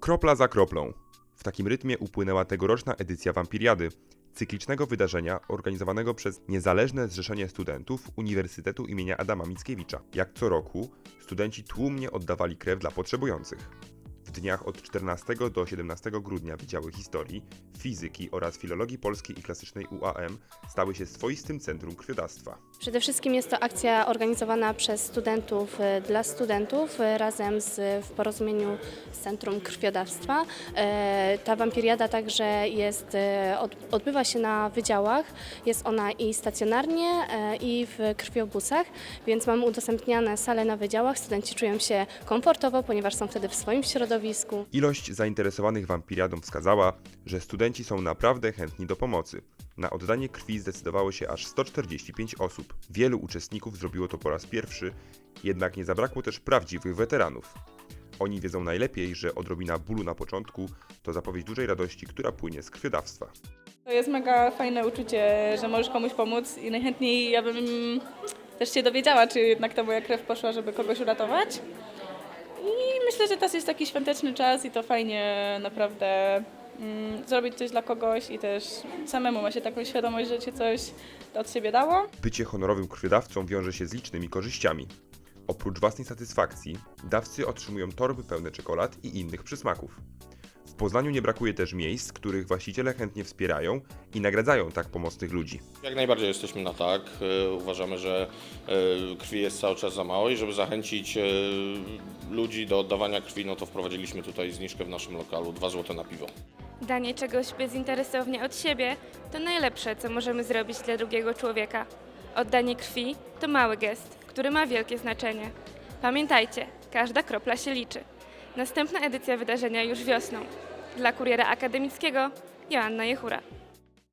Kropla za kroplą. W takim rytmie upłynęła tegoroczna edycja Wampiriady, cyklicznego wydarzenia organizowanego przez Niezależne Zrzeszenie Studentów Uniwersytetu imienia Adama Mickiewicza. Jak co roku, studenci tłumnie oddawali krew dla potrzebujących. W dniach od 14 do 17 grudnia Wydziały Historii, Fizyki oraz Filologii Polskiej i Klasycznej UAM stały się swoistym centrum krwiodawstwa. Przede wszystkim jest to akcja organizowana przez studentów e, dla studentów e, razem z, w porozumieniu z Centrum Krwiodawstwa. E, Ta wampiriada także jest, od, odbywa się na wydziałach. Jest ona i stacjonarnie, i w krwiobusach, więc mamy udostępniane sale na wydziałach. Studenci czują się komfortowo, ponieważ są wtedy w swoim środowisku. Ilość zainteresowanych wampiriadą wskazała, że studenci są naprawdę chętni do pomocy. Na oddanie krwi zdecydowało się aż 145 osób. Wielu uczestników zrobiło to po raz pierwszy, jednak nie zabrakło też prawdziwych weteranów. Oni wiedzą najlepiej, że odrobina bólu na początku to zapowiedź dużej radości, która płynie z krwiodawstwa. To jest mega fajne uczucie, że możesz komuś pomóc i najchętniej ja bym też się dowiedziała, czy jednak ta moja krew poszła, żeby kogoś uratować. I myślę, że teraz jest taki świąteczny czas i to fajnie naprawdę zrobić coś dla kogoś i też samemu ma się taką świadomość, że się coś od siebie dało. Bycie honorowym krwiodawcą wiąże się z licznymi korzyściami. Oprócz własnej satysfakcji, dawcy otrzymują torby pełne czekolad i innych przysmaków. W Poznaniu nie brakuje też miejsc, których właściciele chętnie wspierają i nagradzają tak pomocnych ludzi. Jak najbardziej jesteśmy na tak. E, Uważamy, że e, krwi jest cały czas za mało i żeby zachęcić e, ludzi do oddawania krwi, no to wprowadziliśmy tutaj zniżkę w naszym lokalu 2 zł na piwo. Danie czegoś bezinteresownie od siebie to najlepsze, co możemy zrobić dla drugiego człowieka. Oddanie krwi to mały gest, który ma wielkie znaczenie. Pamiętajcie, każda kropla się liczy. Następna edycja wydarzenia już wiosną. Dla kuriera akademickiego Joanna Jechura.